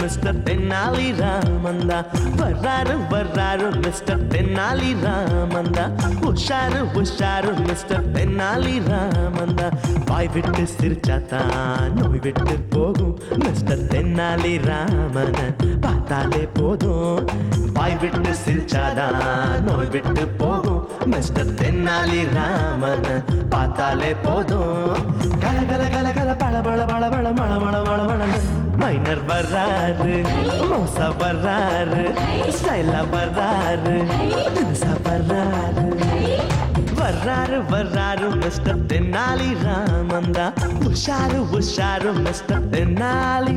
Mister Tenali ராமந்தா வர்றாரு வர்றாரு mister Tenali ராமந்தா உஷாரு உஷாரு மிஸ்டர் தென்னாலி ராமந்தா வாய் விட்டு சிரிச்சாத்தான் நோய் விட்டு போகும். மிஸ்டர் தென்னாலி ராமன பார்த்தாலே போதும். வாய் விட்டு சிரிச்சாதான் நோய் விட்டு போகும். மிஸ்டர் தென்னாலி ராமன் பார்த்தாலே போதும். கல கல கல கல பழ பழ பழ பழ மழ மழ மழ மழ மைனர் வர்றாரு மோசா வர்றாரு ஸ்டைலா வர்றாரு தினுசா வர்றாரு வர்றாரு வர்றாரு மிஸ்டர் தென்னாலி ராமந்தா உஷாரு உஷாரு மிஸ்டர் தென்னாலி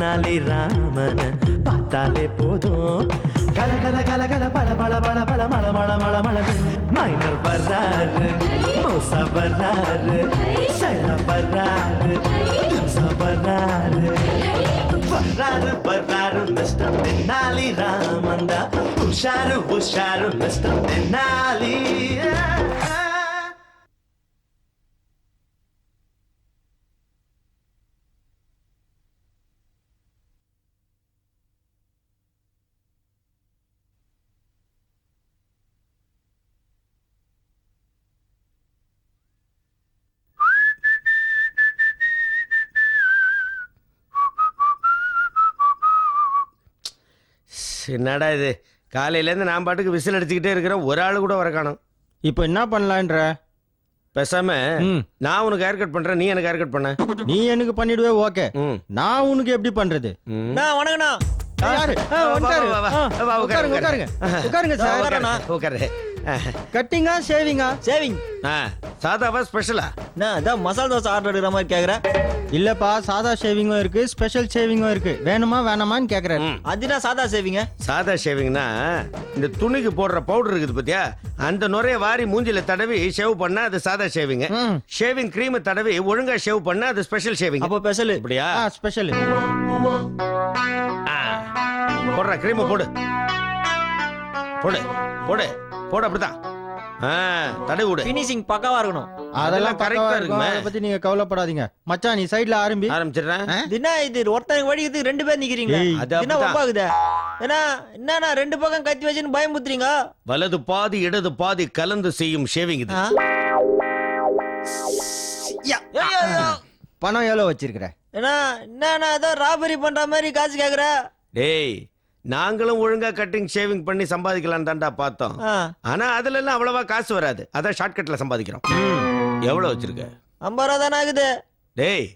தென்னாலி ராமன பார்த்தாலே போதும். கல கல கல கல பல பல பல பல மல மல மல மல மைனர் வர்றாரு மோசா வர்றாரு சைலா வர்றாரு திம்சா வர்றாரு. வர்றாரு வர்றாரு மிஸ்டர் தென்னாலி ராமந்தா உஷாரு உஷாரு மிஸ்டர் தென்னாலி. என்னடா இது? காலையிலேருந்து நான் பாட்டுக்கு விசில் அடிச்சுக்கிட்டே இருக்கிறேன். ஒரு ஆள் கூட வர காணோம். இப்போ என்ன பண்ணலான்ற? பேசாம. நான் உனக்கு ஹேர் கட் பண்றேன் நீ எனக்கு ஹேர் கட் பண்ண. நீ எனக்கு பண்ணிடுவே ஓகே. நான் உனக்கு எப்படி பண்றது. நான் வணக்கண்ணா யாரு? உட்காருங்க. உட்காரு, உட்காருங்க உட்காருங்க. சார். உட்காருண்ணா. உட்காரு. கட்டிங்கா ஷேவிங்கா சேவிங் ஆ, சாதாவா ஸ்பெஷலா நான் அதான் மசாலா தோசை ஆர்டர் எடுக்கிற மாதிரி கேக்குறேன் இல்லப்பா சாதா ஷேவிங்கும் இருக்கு ஸ்பெஷல் ஷேவிங்கும் இருக்கு. வேணுமா வேணாமான்னு கேக்குறாரு அதுனா சாதா சேவிங்க சாதா ஷேவிங்னா இந்த துணிக்கு போடுற பவுடர் இருக்குது பாத்தியா? அந்த நுரைய வாரி மூஞ்சில தடவி ஷேவ் பண்ணா அது சாதா ஷேவிங் ம். ஷேவிங் கிரீம் தடவி ஒழுங்கா ஷேவ் பண்ணா அது ஸ்பெஷல் ஷேவிங் அப்போ ஸ்பெஷல் அப்படியா? ஆ ஸ்பெஷல். போடுற கிரீம் போடு. போடு போடு. போடு அப்படிதான் ஆ, தடவி விடு. ஃபினிஷிங் பக்காவா இருக்கணும். அதெல்லாம் கரெக்டா இருக்கும். அதை பத்தி நீங்க கவலைப்படாதீங்க. மச்சான் நீ சைடுல ஆரம்பி. ஆரம்பிச்சிடுறேன். தினா இது ஒருத்தனுக்கு வழிக்குது ரெண்டு பேர் நிக்கிறீங்க. அப்படிதான். ஒப்பாகுதே ஏன்னா என்னண்ணா ரெண்டு பக்கம் கத்தி வச்சுன்னு பயமுத்துறீங்க வலது பாதி இடது பாதி கலந்து செய்யும் ஷேவிங் இது. பணம் எவ்வளவு வச்சிருக்கிற? ஏன்னா என்னண்ணா ஏதோ ராபரி பண்ற மாதிரி காசு கேக்குற? டேய் நாங்களும் ஒழுங்கா கட்டிங் ஷேவிங் பண்ணி சம்பாதிக்கலாம் தான்டா பார்த்தோம். ஆனா அதுல எல்லாம் அவ்வளவா காசு வராது. அதான் ஷார்ட்கட்ல சம்பாதிக்கிறோம். எவ்வளவு வச்சிருக்க? ஐம்பது ரூபா தானே ஆகுது. டேய்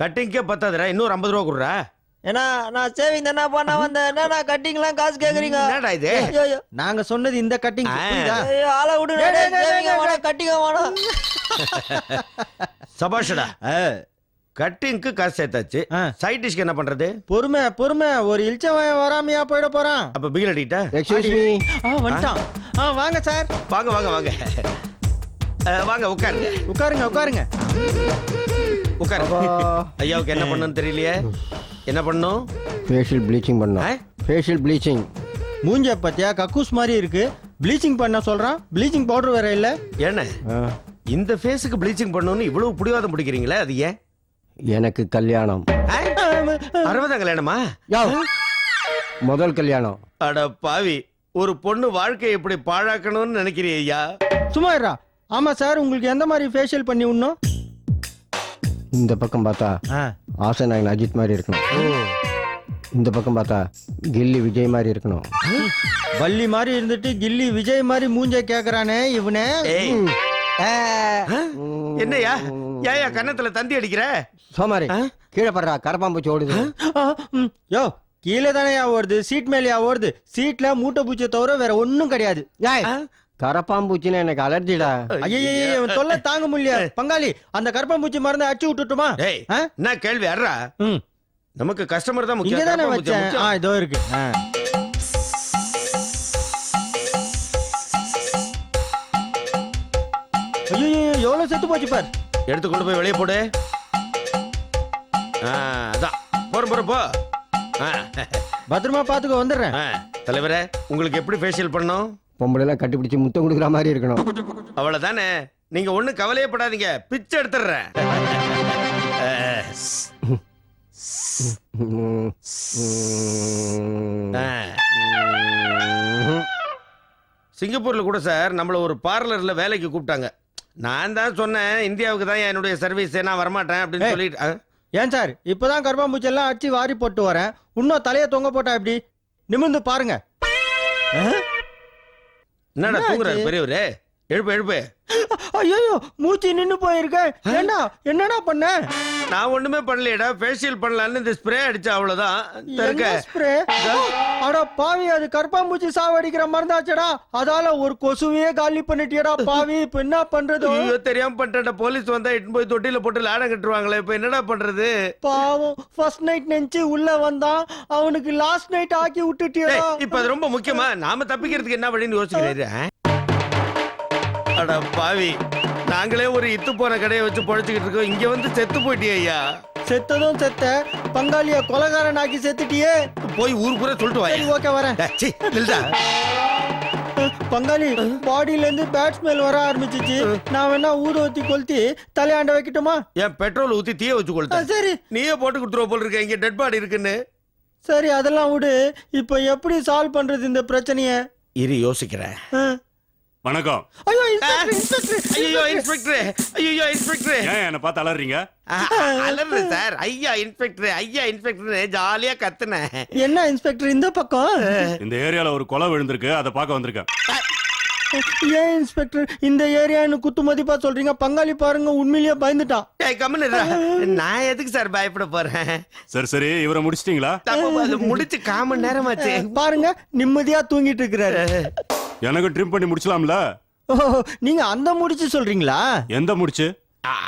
கட்டிங்கே பத்தாதுடா. இன்னொரு ஐம்பது ரூபா கொடுறா. ஏன்னா நான் சேவிங் தானே பண்ண வந்தேன். என்னண்ணா கட்டிங்லாம் காசு கேக்குறீங்க? என்னடா இது. நாங்க சொன்னது இந்த கட்டிங் ஆளை விடு சேவிங்க வேணாம் கட்டிங்க வேணாம். சபாஷடா. ஆ, கட்டிங்க்கு காசு சேர்த்தாச்சு. ஆ. சைட் டிஷ்க்கு என்ன பண்றது? பொறுமை பொறுமை. ஒரு இல்ச்சவன் வராமையா போயிட போறான். அப்ப பிகில் அடிக்கிட்டா? எக்ஸ்கியூஸ் மீ ஆ வந்துட்டான். ஆ வாங்க சார். வாங்க வாங்க வாங்க. வாங்க உட்காருங்க. உட்காருங்க உட்காருங்க. உட்காருங்க ஐயாவுக்கு என்ன பண்ணணும்னு தெரியலையே? என்ன பண்ணும் ஃபேஷியல் ப்ளீச்சிங்? பண்ணோம் ஃபேஷியல் ப்ளீச்சிங் மூஞ்ச பத்தியா கக்கூஸ் மாதிரி இருக்கு. ப்ளீச்சிங் பண்ண சொல்றான். ப்ளீச்சிங் பவுடர் வேற இல்ல. என்ன? இந்த ஃபேஸுக்கு ப்ளீச்சிங் பண்ணணும்னு இவ்வளவு பிடிவாதம் பிடிக்கிறீங்களே அது ஏன்? எனக்கு கல்யாணம். அறுபதாம் கல்யாணமா? முதல் கல்யாணம். அட பாவி ஒரு பொண்ணு வாழ்க்கையை இப்படி பாழாக்கணும்னு நினைக்கிறீ ஐயா? சும்மா இருடா. ஆமா சார் உங்களுக்கு எந்த மாதிரி ஃபேஷியல் பண்ணி விடணும் இந்த பக்கம் பார்த்தா ஆசை நாயகன் அஜித் மாதிரி இருக்கணும். இந்த பக்கம் பார்த்தா கில்லி விஜய் மாதிரி இருக்கணும். வள்ளி மாதிரி இருந்துட்டு கில்லி விஜய் மாதிரி மூஞ்ச கேக்குறானே இவனே? என்னய்யா? ஏயா கன்னத்துல தந்தி அடிக்கிற? சோமாரி கீழே படுறா கரப்பாம்பூச்சி ஓடுது. யோ கீழே தானே ஓடுது சீட் மேலயா ஓடுது. சீட்ல மூட்டை பூச்சியை தவிர வேற ஒண்ணும் கிடையாது. ஏய், கரப்பாம்பூச்சின்னு எனக்கு அலர்ஜிடா. ஐயோ தொல்லை தாங்க முடியல. பங்காளி அந்த கருப்பாம்பூச்சி மருந்து அடிச்சு விட்டுட்டுமா? என்ன கேள்வி அறா நமக்கு கஸ்டமர் தான் முக்கியம். தானே வச்சேன். ஆ இதோ இருக்கு. ஆ. ஐயையோ, எவ்வளவு செத்து போச்சு பார். எடுத்து கொண்டு போய் வெளியே போடு. அதான் போற போற போ. பத்திரமா பாத்துக்க வந்துடுறேன். தலைவரே உங்களுக்கு எப்படி ஃபேஷியல் பண்ணணும்? பொம்பளைலாம் கட்டிப்பிடிச்சு முத்தம் கொடுக்குற மாதிரி இருக்கணும். அவ்வளவுதானே? நீங்க ஒண்ணு கவலையே படாதீங்க. பிச்சை எடுத்துடுறேன். சிங்கப்பூர்ல கூட சார் நம்மள ஒரு பார்லர்ல வேலைக்கு கூப்பிட்டாங்க. நான் தான் சொன்னேன் இந்தியாவுக்கு தான் என்னுடைய சர்வீஸ் நான் வரமாட்டேன் அப்படின்னு. சொல்லிட்டு? ஏன் சார் இப்பதான் கருப்பாம்பூச்சி எல்லாம் அடிச்சு வாரி போட்டு வரேன் இன்னும் தலைய தொங்க போட்டா எப்படி நிமிர்ந்து பாருங்க என்னடா என்ன தூங்குறாரு? பெரியவரு எழுப்பு எழுப்பு. ஐயோ மூச்சு நின்னு போயிருக்க ஏண்டா என்னடா பண்ண? நான் ஒண்ணுமே பண்ணலையடா ஃபேஷியல் பண்ணலான்னு இந்த ஸ்ப்ரே அடிச்ச அவ்வளவுதான் என்ன ஸ்ப்ரே அட பாவி அது கருப்பாம்பூச்சி சாவடிக்கிற மருந்தாச்சடா அதால ஒரு கொசுவையே காலி பண்ணிட்டியடா பாவி. இப்ப என்ன பண்றது? ஐயோ தெரியாம பண்ணிட்டேன் போலீஸ் வந்தா இட்டு போய் தொட்டில போட்டு லாடம் கட்டுருவாங்களே இப்ப என்னடா பண்றது? பாவம் ஃபர்ஸ்ட் நைட் நினைச்சு உள்ள வந்தான். அவனுக்கு லாஸ்ட் நைட் ஆக்கி விட்டுட்டியடா. டேய், இப்ப அது ரொம்ப முக்கியமா? நாம தப்பிக்கிறதுக்கு என்ன வழின்னு யோசிக்கிறாரு ஆ? அட பாவி. நாங்களே ஒரு இத்து போன கடையை வச்சு பொழைச்சுக்கிட்டு இருக்கோம். இங்க வந்து செத்து போயிட்டியே ஐயா. செத்ததும் செத்த பங்காளிய கொலகாரன் ஆக்கி செத்துட்டியே. போய் ஊர் பூரா சொல்லிட்டு வாயா. ஓகே வரேன். டேய், சீ, நில்லுடா. பங்காளி பாடியில இருந்து பேட் ஸ்மெல் வர ஆரம்பிச்சிச்சு. நான் வேணா ஊதுவத்தி கொளுத்தி தலையாண்ட வைக்கட்டுமா? ஏன் பெட்ரோல் ஊத்தி தீய வச்சு ஆ, கொளுத்த சரி. நீயே போட்டு கொடுத்துருவ போல இருக்க. இங்க டெட் பாடி இருக்குன்னு. சரி அதெல்லாம் விடு. இப்போ எப்படி சால்வ் பண்றது இந்த பிரச்சனைய? இரு யோசிக்கிறேன். ஆ. வணக்கம். ஐயோ இன்ஸ்பெக்டர் ஐயோ இன்ஸ்பெக்டர் ஐயோ இன்ஸ்பெக்டர் ஏன் என்ன பார்த்து அலறீங்க? அலறு சார். ஐயா இன்ஸ்பெக்டர் ஐயா இன்ஸ்பெக்டர் ஜாலியா கத்துனேன். என்ன இன்ஸ்பெக்டர் இந்த பக்கம்? இந்த ஏரியால ஒரு கொலை விழுந்திருக்கு அதை பார்க்க வந்திருக்கேன். ஏன் இன்ஸ்பெக்டர் இந்த ஏரியான்னு குத்து மதிப்பா சொல்றீங்க? பங்காளி பாருங்க உண்மையிலேயே பயந்துட்டான் ஏய், கம்முனு. நான் எதுக்கு சார் பயப்பட போறேன்? சரி சரி இவரை முடிச்சிட்டீங்களா? முடிச்சு காமன் நேரமாச்சு பாருங்க நிம்மதியா தூங்கிட்டு இருக்கிறாரு. எனக்கு ட்ரிம் பண்ணி முடிச்சலாம்ல? ஓ நீங்க அந்த முடிச்சு சொல்றீங்களா? எந்த முடிச்சு?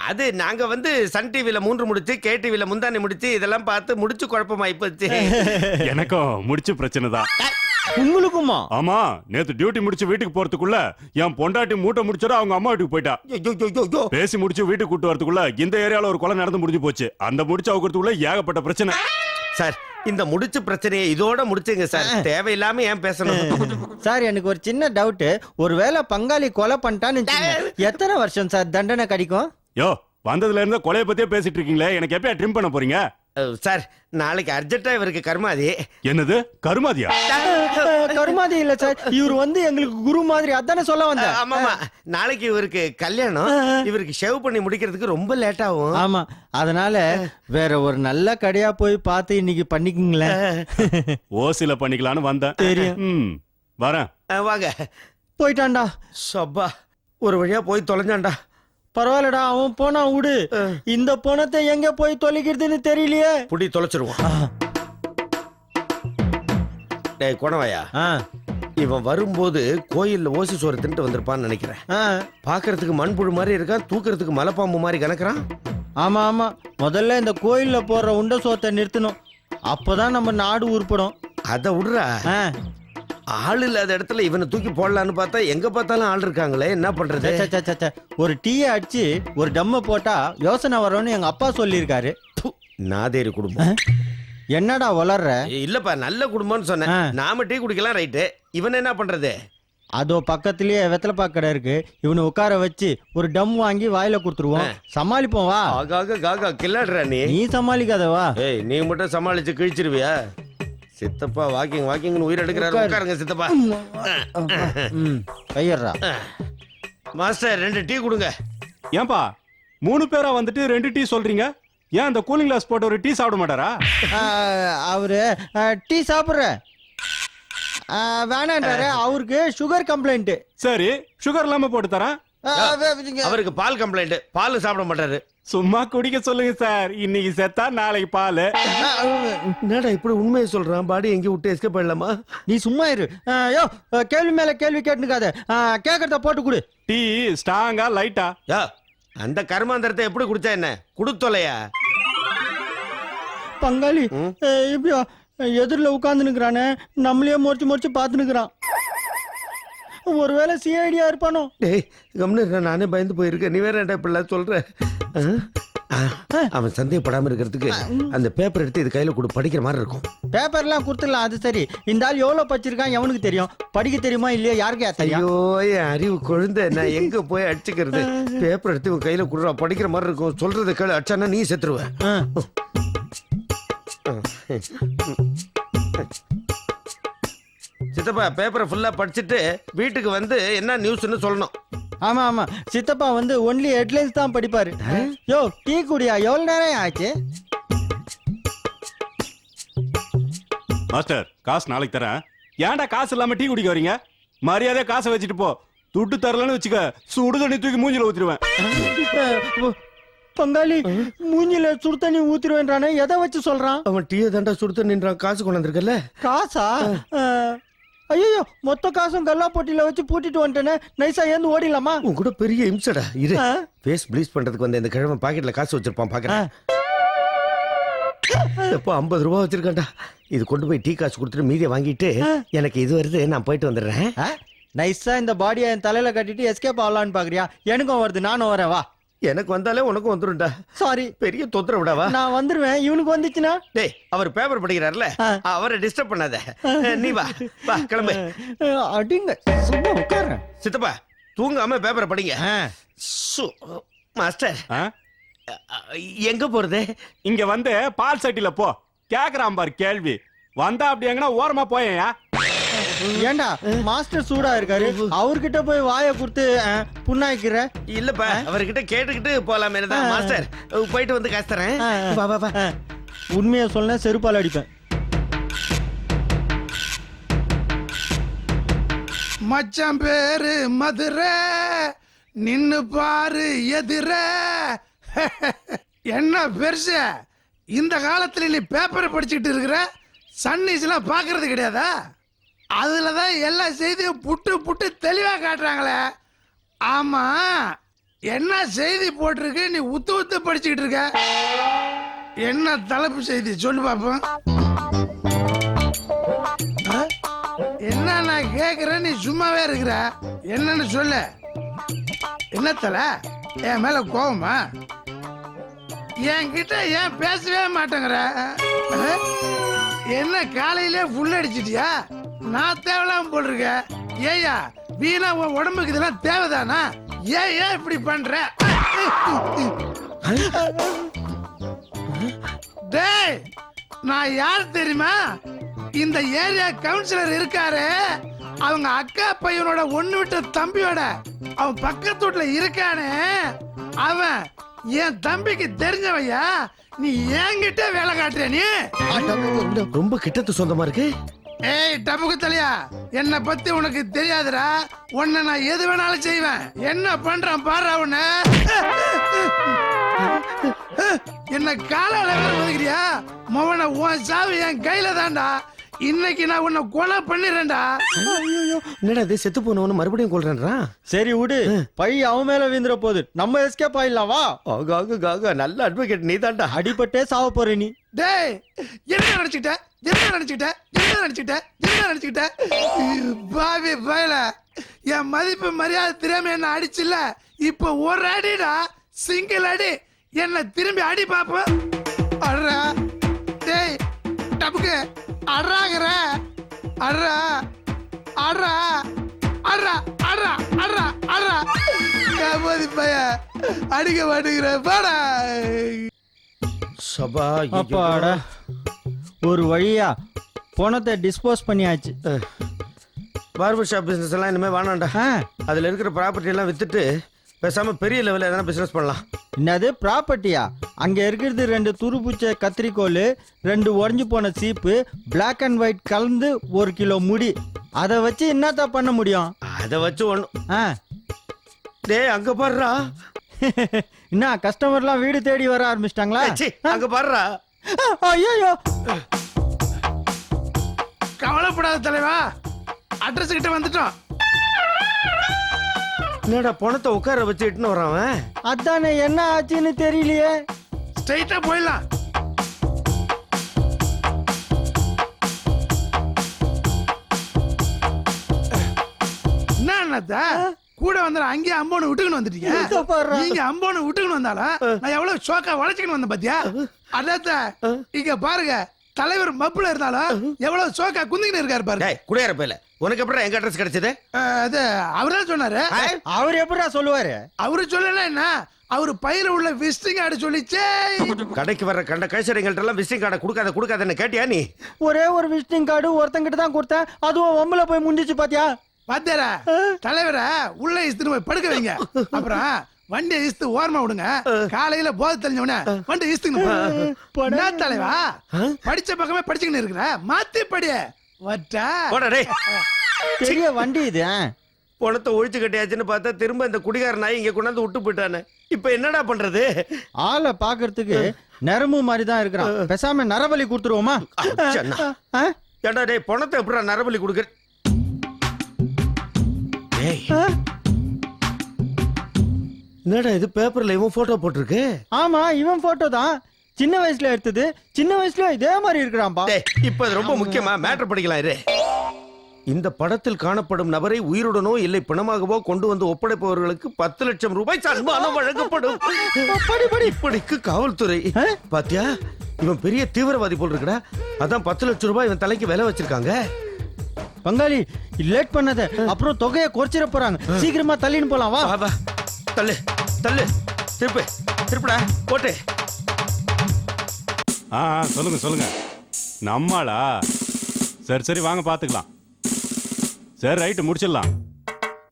அது நாங்க வந்து சன் டிவில மூன்று முடிச்சு கே டிவில முந்தானி முடிச்சு இதெல்லாம் பார்த்து முடிச்சு குழப்பமாயி போச்சு எனக்கும் முடிச்சு பிரச்சனை தான். உங்களுக்குமா? ஆமா நேத்து டியூட்டி முடிச்சு வீட்டுக்கு போறதுக்குள்ள என் பொண்டாட்டி மூட்டை முடிச்சோட அவங்க அம்மா வீட்டுக்கு போயிட்டா. பேசி முடிச்சு வீட்டுக்கு கூட்டு வரதுக்குள்ள இந்த ஏரியால ஒரு கொலை நடந்து முடிஞ்சு போச்சு. அந்த முடிச்சு அவுக்கிறதுக்குள்ள ஏகப்பட்ட பிரச்சனை. சார் இந்த முடிச்சு பிரச்சனையை இதோட முடிச்சுங்க சார் தேவையில்லாம ஏன் பேசணும்? சார் எனக்கு ஒரு சின்ன டவுட் ஒருவேளை பங்காளி கொலை பண்ணிட்டான்னு வச்சுக்கோங்க. எத்தனை வருஷம் சார் தண்டனை கிடைக்கும்? யோ வந்ததுல இருந்து கொலையை பத்தியே பேசிட்டு இருக்கீங்களே. எனக்கு எப்பயா ட்ரிம் பண்ண போறீங்க? சார் நாளைக்கு அர்ஜென்ட்டா இவருக்கு கர்மாதி. என்னது? கருமாதியா? கருமாதி இல்ல சார். இவர் வந்து எங்களுக்கு குரு மாதிரி அதானே சொல்ல வந்த ஆமாமா நாளைக்கு இவருக்கு கல்யாணம். இவருக்கு ஷேவ் பண்ணி முடிக்கிறதுக்கு ரொம்ப லேட் ஆகும். ஆமா. அதனால வேற ஒரு நல்ல கடையா போய் பார்த்து இன்னைக்கு பண்ணிக்கிங்களேன். ஓசில பண்ணிக்கலான்னு வந்தேன். தெரியும். ம் வரேன். வாங்க. போயிட்டான்டா. சப்பா ஒரு வழியா போய் தொலைஞ்சான்டா. பரவாயில்லடா அவன் போனா விடு. இந்த பணத்தை எங்க போய் தொலைக்கிறதுன்னு தெரியலையே. புடி தொலைச்சிருவோம். டேய் குணவாயா? இவன் வரும்போது கோயில்ல ஓசி சோறு தின்ட்டு வந்திருப்பான்னு நினைக்கிறேன். பாக்குறதுக்கு மண்புழு மாதிரி இருக்கான் தூக்குறதுக்கு மலைப்பாம்பு மாதிரி கணக்குறான்? ஆமா ஆமா. முதல்ல இந்த கோயில்ல போடுற உண்ட சோத்தை நிறுத்தணும். அப்பதான் நம்ம நாடு உருப்படும். அதை விடுறா ஆள் இல்லாத இடத்துல இவனை தூக்கி போடலான்னு பார்த்தா எங்க பார்த்தாலும் ஆள் இருக்காங்களே என்ன பண்றது. ஒரு டீயை அடிச்சு ஒரு டம்ம போட்டா யோசனை வரும்னு எங்க அப்பா சொல்லியிருக்காரு. நாதேரி குடும்பம். என்னடா வளர்ற? இல்லப்பா நல்ல குடும்பம்னு சொன்னேன். நாம டீ குடிக்கலாம் ரைட்டு. இவன் என்ன பண்றது? அதோ பக்கத்துலயே வெத்தலைப்பா கடை இருக்கு. இவனை உட்கார வச்சு ஒரு டம் வாங்கி வாயில கொடுத்துருவோம். சமாளிப்போம் வா. ஆகாக காகா கில்லாடுறா நீ. நீ சமாளிக்காத வா. ஏய் நீ மட்டும் சமாளிச்சு கிழிச்சிருவியா? சித்தப்பா வாக்கிங் வாக்கிங்னு உயிர் எடுக்கிறாரு. உட்காரு. உட்காருங்க சித்தப்பா. ம் கையறா மாஸ்டர் ரெண்டு டீ கொடுங்க. ஏன்பா மூணு பேரா வந்துட்டு ரெண்டு டீ சொல்றீங்க? ஏன் அந்த கூலிங் கிளாஸ் போட்டு ஒரு டீ சாப்பிட மாட்டாரா? அவரு டீ சாப்பிட்ற. வேணான்றாரு. அவருக்கு சுகர் கம்ப்ளைண்ட் சரி சுகர் இல்லாம போட்டு தரேன். அவருக்கு பால் கம்ப்ளைண்ட் பால் சாப்பிட மாட்டாரு. சும்மா குடிக்க சொல்லுங்க சார். இன்னைக்கு செத்தா நாளைக்கு பால். என்னடா இப்படி உண்மையை சொல்றான்? பாடி எங்க விட்டு எஸ்கேப் பண்ணலாமா நீ சும்மா இரு. ஆ, யோ கேள்வி மேல கேள்வி கேட்டுக்காத. கேட்கறத போட்டு கொடு. டீ ஸ்ட்ராங்கா லைட்டா அந்த கர்மாந்தரத்தை எப்படி குடிச்சா என்ன? குடுத்தொலையா? பங்காளி. ஏ, இப்படியா எதிரில் உட்காந்துனுக்குறானே நம்மளையே முறைச்சு முறைச்சு பார்த்துனுக்குறான் ஒருவேளை சிஐடியா இருப்பானோ? டேய் கம்னு நானே பயந்து போயிருக்கேன். நீ வேற என்ன இப்படிலாம் சொல்ற? ஆ, அவன் சந்தேகப்படாம இருக்கிறதுக்கு அந்த பேப்பர் எடுத்து இது கையில கொடு படிக்கிற மாதிரி இருக்கும். பேப்பர்லாம் கொடுத்துடலாம் அது சரி. இந்த ஆள் எவ்வளோ படிச்சிருக்கான் எவனுக்கு தெரியும்? படிக்க தெரியுமா இல்லையா யாருக்கு தெரியும்? ஐயோ என் அறிவு குழந்தை நான் எங்க போய் அடிச்சுக்கிறது? பேப்பர் எடுத்து இவன் கையில குடுறா படிக்கிற மாதிரி இருக்கும். சொல்றது கேளு அடிச்சானா நீ செத்துருவ. ஆ. சித்தப்பா பேப்பரை ஃபுல்லா படிச்சுட்டு வீட்டுக்கு வந்து என்ன நியூஸ்னு சொல்லணும். ஆமா ஆமா. சித்தப்பா வந்து ஒன்லி ஹெட்லைன்ஸ் தான் படிப்பாரு. யோ டீ குடியா? எவ்வளவு நேரம் ஆச்சு? மாஸ்டர் காசு நாளைக்கு தரேன். ஏன்டா காசு இல்லாம டீ குடிக்க வரீங்க மரியாதையா காசை வச்சுட்டு போ. துட்டு தரலன்னு வச்சுக்க சுடு தண்ணி தூக்கி மூஞ்சில ஊத்திடுவேன். பங்காளி மூஞ்சில சுடு தண்ணி ஊத்திருவேன்றானே எதை வச்சு சொல்றான்? அவன் டீயை தாண்டா சுடுத்த நின்றான் காசு கொண்டு வந்திருக்கல காசா ஐயோ மொத்த காசும் கல்லா போட்டியில வச்சு பூட்டிட்டு வந்துட்டேனே நைஸா ஏந்து ஓடிடலாமா? உன் கூட பெரிய இம்சடா இரு. ஃபேஸ் ப்ளீச் பண்றதுக்கு வந்த இந்த கிழமை பாக்கெட்ல காசு வச்சிருப்பான் பாக்குறேன். எப்போ ஐம்பது ரூபா வச்சிருக்கேன்டா. இது கொண்டு போய் டீ காசு கொடுத்துட்டு மீதியை வாங்கிட்டு எனக்கு இது வருது நான் போயிட்டு வந்துடுறேன். நைஸா இந்த பாடியை என் தலையில கட்டிட்டு எஸ்கேப் ஆகலான்னு பாக்குறியா? எனக்கும் வருது நானும் வரேன் வா. எனக்கு வந்தாலே உனக்கும் வந்துரும்டா. சாரி பெரிய தொந்தரவுடாவா நான் வந்துருவேன். இவனுக்கு வந்துச்சுன்னா? டேய் அவர் பேப்பர் படிக்கிறார்ல. அவரை டிஸ்டர்ப் பண்ணாத. நீ வா வா கிளம்பு. அடிங்க. சும்மா உட்கார்றேன் சித்தப்பா தூங்காம பேப்பரை படிங்க. சு, மாஸ்டர்? எங்க போறது? இங்க வந்து பால் சட்டில போ. கேக்குறான் பாரு கேள்வி. வந்தா அப்படி எங்கன்னா ஓரமா போயேன் ஏண்டா மாஸ்டர் சூடா இருக்காரு. அவர்கிட்ட போய் வாயை கொடுத்து புண்ணாக்கிற? இல்லப்பா அவர்கிட்ட கேட்டுக்கிட்டு போலாமே தான் மாஸ்டர். போயிட்டு வந்து காசு தரேன். உண்மையை சொன்ன செருப்பால் அடிப்பேன். மச்சான் பேரு மதுரை. நின்னு பாரு எதிர. என்ன பெருசு? இந்த காலத்துல நீ பேப்பரை படிச்சுக்கிட்டு இருக்கிற? சன் நியூஸ்லாம் பார்க்கறது கிடையாதா? அதில் தான் எல்லா செய்தியும் புட்டு புட்டு தெளிவாக காட்டுறாங்களே. ஆமாம் என்ன செய்தி போட்டிருக்கு? நீ உத்து உத்து படிச்சுக்கிட்டு இருக்க. என்ன தலைப்பு செய்தி? சொல்லு பாப்போம். என்ன நான் கேட்குறேன் நீ சும்மாவே இருக்கிற. என்னன்னு சொல்லு. என்ன தல? என் மேல கோவமா? என்கிட்ட ஏன் பேசவே மாட்டேங்கிற? என்ன காலையிலே ஃபுல் அடிச்சிட்டியா? நான் தேவையில்லாம போட்டிருக்கேன் ஏயா வீணா உன் உடம்புக்கு இதெல்லாம் தேவைதானா? ஏன் ஏன் இப்படி பண்ற? டேய் நான் யார் தெரியுமா? இந்த ஏரியா கவுன்சிலர் இருக்காரு. அவங்க அக்கா பையனோட ஒண்ணு விட்ட தம்பியோட அவன் பக்கத்து வீட்டுல இருக்கானே. அவன் என் தம்பிக்கு தெரிஞ்சவையா? நீ என்கிட்ட வேலை காட்டுற நீ. ரொம்ப கிட்டத்து சொந்தமா இருக்கு? ஏய் டபுக்கு தலையா என்ன பத்தி உனக்கு தெரியாதுடா. உன்னை நான் எது வேணாலும் செய்வேன். என்ன பண்றான் பாரு உன்ன? என்ன காலால வேற ஒதுக்கிறியா? மவனை உன் சாவு என் கையில தான்டா. இன்னைக்கு நான் உன்னை கொலை பண்ணிடுறேன்டா. என்னடா இது? செத்து போனவனு மறுபடியும் கொள்றேன்றான் சரி விடு. பை அவன் மேல வீந்துற போகுது நம்ம எஸ்கேப் ஆயிடலாம் வா. ஆக ஆக ஆக. நல்ல அட்வொகேட் நீ தான்டா அடிபட்டே சாவ போற நீ. டேய் என்ன நினைச்சுக்கிட்ட என்ன நினைச்சுக்கிட்ட என்ன நினைச்சுக்கிட்ட என்ன நினைச்சுக்கிட்ட பாவி பயல. என் மதிப்பு மரியாதை தெரியாம என்ன அடிச்சுல இப்ப ஒரு அடிடா. சிங்கிள் அடி. என்ன திரும்பி அடி பாப்ப. அட்ரா டேய் டப்புக்கு. அட்ராங்கிற அட்ரா அட்ரா அட்ரா அட்ரா அட்ரா அட்ரா கபோதி பைய அடிக்க மாட்டேங்கிற. பாடா. சபா. அப்பாடா. ஒரு வழியா பணத்தை டிஸ்போஸ் பண்ணியாச்சு. பார்பர் ஷாப் பிசினஸ் எல்லாம் இனிமே வேணாம்டா. ஆ, அதுல இருக்கிற ப்ராப்பர்ட்டி எல்லாம் வித்துட்டு பேசாம பெரிய லெவல்ல எதனா பிசினஸ் பண்ணலாம். என்னது? ப்ராப்பர்ட்டியா அங்க இருக்கிறது ரெண்டு துருபுச்ச கத்திரிக்கோல் ரெண்டு உடஞ்சு போன சீப்பு Black அண்ட் ஒயிட் கலந்து ஒரு கிலோ முடி. அதை வச்சு என்னத்தா பண்ண முடியும்? அதை வச்சு ஒண்ணு. ஆ. டேய் அங்க பாருடா. என்ன கஸ்டமர்லாம் வீடு தேடி வர ஆரம்பிச்சிட்டாங்களா? அங்க பாருடா. ஐயோ கவலைப்படாத தலைவா. அட்ரஸ் கிட்ட வந்துட்டோம். என்னடா பணத்தை உட்கார வச்சு இட்டுன்னு வரான்? அதானே என்ன ஆச்சுன்னு தெரியலையே. ஸ்ட்ரைட்டா போயிடலாம். என்ன கூட வந்தா அங்கேயே அம்போன்னு விட்டுக்கணும் வந்துட்டீங்க. நீங்க அம்போன்னு விட்டுக்கணும் வந்தாலும் நான் எவ்வளவு ஷோக்கா வளைச்சுக்கணும் வந்தேன் பாத்தியா? அண்ணாத்த இங்க பாருங்க. தலைவர் மப்புல இருந்தாலும் எவ்வளவு ஷோக்கா குந்திக்கிட்டு இருக்காரு பாருங்க. டேய் குடியார போயில. உனக்கு எப்படி எங்க அட்ரஸ் கிடைச்சது? அது அவர்தான் சொன்னாரு. அவர் எப்படா சொல்லுவாரு? அவரு சொல்லல என்ன? அவரு பயிர உள்ள விசிட்டிங் ஆட சொல்லிச்சே. கடைக்கு வர்ற கண்ட கைசரிங்கள்ட்ட எல்லாம் விசிட்டிங் கார்டை கொடுக்காத கொடுக்காதன்னு கேட்டியா நீ? ஒரே ஒரு விசிட்டிங் கார்டு ஒருத்தங்கிட்ட தான் கொடுத்தேன். அதுவும் ஒம்பல போய் முடிஞ்சிச்சு பாத்தியா? பாத்தியாரா தலைவரை உள்ள இஸ்துன்னு போய் படுக்க வைங்க. அப்புறம் வண்டியை இஸ்து ஓரமா விடுங்க. காலையில போதை தெரிஞ்சவன வண்டி என்ன தலைவா? படிச்ச பக்கமே படிச்சுக்கின்னு இருக்கிற? மாத்தி படி வட்டா. போடா டேய். பெரிய வண்டி இது. பணத்தை ஒழிச்சு கட்டியாச்சுன்னு பார்த்தா திரும்ப இந்த குடிகார நாய் இங்க கொண்டாந்து விட்டு போயிட்டானே. இப்ப என்னடா பண்றது? ஆளை பாக்குறதுக்கு நரம்பு மாதிரி தான் இருக்கிறான் பேசாம நரபலி கொடுத்துருவோமா? ஏண்டா டேய் பணத்தை எப்படா நரபலி கொடுக்குற? என்னடா இது பேப்பர்ல இவன் போட்டோ போட்டிருக்கு? ஆமா இவன் போட்டோ தான். சின்ன வயசுல எடுத்தது. சின்ன வயசுல இதே மாதிரி இருக்கிறான்பா டேய் இப்ப அது ரொம்ப முக்கியமா? மேட்டர் படிக்கலாம் இரு. இந்த படத்தில் காணப்படும் நபரை உயிருடனோ இல்லை பிணமாகவோ கொண்டு வந்து ஒப்படைப்பவர்களுக்கு பத்து லட்சம் ரூபாய் சன்மானம் வழங்கப்படும். படி படி இப்படிக்கு காவல்துறை. ஆ? பாத்தியா? இவன் பெரிய தீவிரவாதி போல் இருக்கடா அதான் பத்து லட்சம் ரூபாய் இவன் தலைக்கு விலை வச்சிருக்காங்க. பங்காளி லேட் பண்ணாத. அப்புறம் தொகையை குறைச்சிட போறாங்க. சீக்கிரமா தள்ளின்னு போலாம் வா. வா வா. தள்ளு. தள்ளு. திருப்பு திருப்புடா போட்டு. ஆ ஆ, சொல்லுங்க சொல்லுங்க. நம்மளா? சரி சரி வாங்க பார்த்துக்கலாம் சரி ரைட்டு முடிச்சிடலாம்.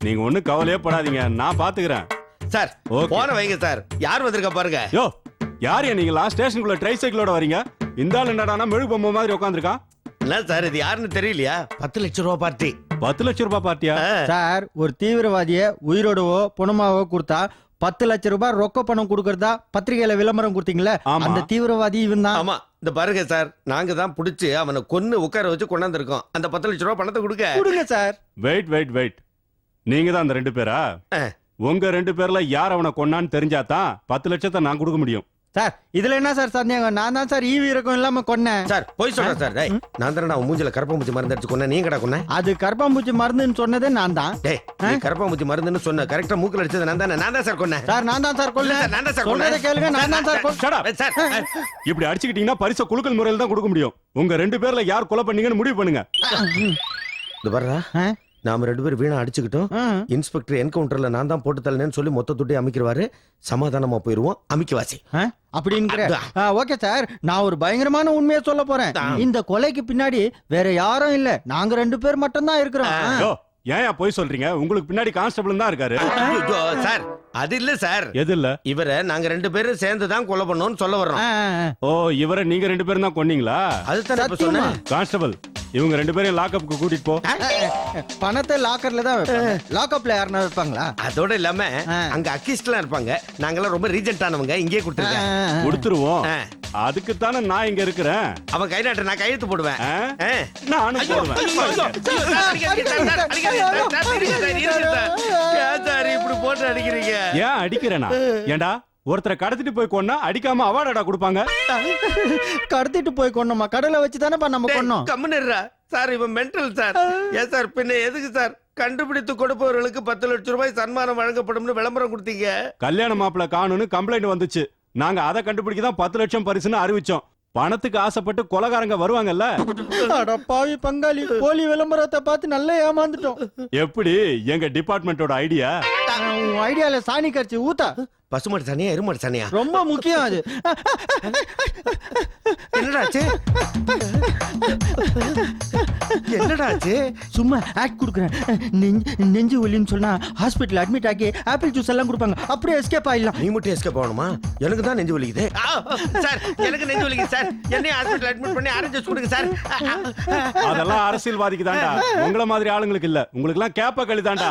நீங்க ஒன்றும் கவலையே படாதீங்க. நான் பார்த்துக்கிறேன் சார். போன வைங்க சார். யார் வந்திருக்கா பாருங்க. யோ யார் நீங்களா ஸ்டேஷனுக்குள்ள ட்ரை சைக்கிளோட வரீங்க? இந்த ஆள் என்னடானா மெழுகு பொம்மை மாதிரி உட்காந்துருக்கான் என்ன சார் இது யாருன்னு தெரியலையா? பத்து லட்சம் ரூபாய் பார்ட்டி. பத்து லட்சம் ரூபாய் பார்ட்டியா? சார் ஒரு தீவிரவாதிய உயிரோடவோ பணமாவோ கொடுத்தா பத்து லட்ச ரூபாய் ரொக்க பணம் கொடுக்கறதா பத்திரிகையில விளம்பரம் கொடுத்தீங்களே ஆமா. அந்த தீவிரவாதி இவன் தான் ஆமா. இந்த பாருங்க சார் நாங்க தான் புடிச்சு அவனை கொன்னு உட்கார வச்சு கொண்டாந்துருக்கோம். அந்த பத்து லட்சம் ரூபாய் பணத்தை கொடுக்க கொடுங்க சார். வெயிட் வெயிட் வெயிட் நீங்க தான் அந்த ரெண்டு பேரா? ஆ. உங்க ரெண்டு பேர்ல யார் அவனை கொன்னான்னு தெரிஞ்சாதான் பத்து லட்சத்தை நான் கொடுக்க முடியும். சார் இதுல என்ன சார் சந்தேகம்? நான் தான் சார் ஈவி இறக்கம் இல்லாம கொன்னேன். சார் போய் சொல்றேன் சார். டேய் நான் தானே அவன் மூஞ்சில கரப்பாம்பூச்சி மருந்து அடிச்சு கொன்ன நீங்க கடா கொன்ன? அது கருப்பாம்பூச்சி மருந்துன்னு சொன்னதே நான் தான். டேய் நீ கரப்பாம்பூச்சி மருந்துன்னு சொன்ன கரெக்டா மூக்குல அடிச்சது நான் தானே? நான் தான் சார் கொன்னேன். சார் நான் தான் சார் சார், நான் தான் சார் கொன்னேன். கேளுங்க நான் தான் சார் up. சார். இப்படி அடிச்சுக்கிட்டீங்கன்னா பரிசை குலுக்கல் முறையில் தான் கொடுக்க முடியும். உங்க ரெண்டு பேர்ல யார் கொலை பண்ணீங்கன்னு முடிவு பண்ணுங்க. இந்த வர்றா? நாம ரெண்டு பேரும் வீணா அடிச்சுக்கிட்டோம். இன்ஸ்பெக்டர் என்கவுண்டர்ல நான் தான் போட்டு தள்ளனேன்னு சொல்லி மொத்த துட்டை அமைக்கிறவாரு சமாதானமா போயிருவோம். அமைக்கவாசி? அப்படிங்கிற அதான். ஓகே சார் நான் ஒரு பயங்கரமான உண்மையை சொல்ல போறேன். இந்த கொலைக்கு பின்னாடி வேற யாரும் இல்ல. நாங்க ரெண்டு பேர் மட்டும் தான் இருக்கிறோம் ஏன் போய் சொல்றீங்க? உங்களுக்கு பின்னாடி கான்ஸ்டபிள் தான் இருக்காரு. சார் அது இல்ல சார். எது இல்ல? இவரை நாங்க ரெண்டு பேரும் சேர்ந்து தான் கொலை பண்ணோம்னு சொல்ல வர்றோம். ஓ இவரை நீங்க ரெண்டு பேரும் தான் கொன்னீங்களா? அதுதான் சத்தியமா? சொன்னேன். கான்ஸ்டபிள் இவங்க ரெண்டு பேரையும் லாக்அப்க்கு கூட்டிட்டு போ பணத்தை லாக்கர்ல தான் வைப்பாங்க லாக்அப்ல யாருன்னா வைப்பாங்களா அதோட இல்லாம. அங்க அக்கிஸ்ட்லாம் இருப்பாங்க நாங்கெல்லாம் ரொம்ப ரீஜென்ட் ஆனவங்க இங்கே கொடுத்துருக்கேன் கொடுத்துருவோம். அதுக்கு தானே நான் இங்க இருக்கிறேன் அவன் கை நாட்ட நான் கையெழுத்து போடுவேன். நானும் போடுவேன் இப்படி போட்டு அடிக்கிறீங்க ஏன் அடிக்கிறேனா ஏன்டா ஒருத்தரை கடத்திட்டு போய் கொன்னா அடிக்காம அவார்டா கொடுப்பாங்க. கடத்திட்டு போய் கொண்டோமா கடலை வச்சு தானேப்பா நம்ம கொண்டோம் கம்முன்னுறா சார் இவன் மென்டல் சார் ஏன் சார் பின்ன எதுக்கு சார்? கண்டுபிடித்து கொடுப்பவர்களுக்கு பத்து லட்சம் ரூபாய் சன்மானம் வழங்கப்படும்னு விளம்பரம் கொடுத்தீங்க. கல்யாண மாப்பிள்ள காணும்னு கம்ப்ளைண்ட் வந்துச்சு. நாங்க அதை கண்டுபிடிக்க தான் பத்து லட்சம் பரிசுன்னு அறிவிச்சோம். பணத்துக்கு ஆசைப்பட்டு கொலகாரங்க வருவாங்கல்ல? அட பாவி பங்காளி போலி விளம்பரத்தை பார்த்து நல்லா ஏமாந்துட்டோம். எப்படி எங்க டிபார்ட்மெண்டோட ஐடியா உன் ஐடியால சாணி கரைச்சி ஊத்தா? பசுமாடு சனியா எருமாடு சனியா ரொம்ப முக்கியம் அது. என்னடாச்சு? என்னடாச்சு? சும்மா ஆக்ட் கொடுக்குறேன். நெஞ்சு நெஞ்சு வலின்னு சொன்னா ஹாஸ்பிட்டல் அட்மிட் ஆக்கி ஆப்பிள் ஜூஸ் எல்லாம் கொடுப்பாங்க. அப்படியே எஸ்கேப் ஆயிடலாம். நீ மட்டும் எஸ்கேப் ஆகணுமா? எனக்கு தான் நெஞ்சு வலிக்குது. சார் எனக்கு நெஞ்சு வலிக்குது சார். என்னையும் ஹாஸ்பிட்டல் அட்மிட் பண்ணி ஆரஞ்சு ஜூஸ் கொடுங்க சார். அதெல்லாம் அரசியல்வாதிக்கு தான்டா உங்கள மாதிரி ஆளுங்களுக்கு இல்ல. உங்களுக்கு எல்லாம் கேப்ப தான்டா.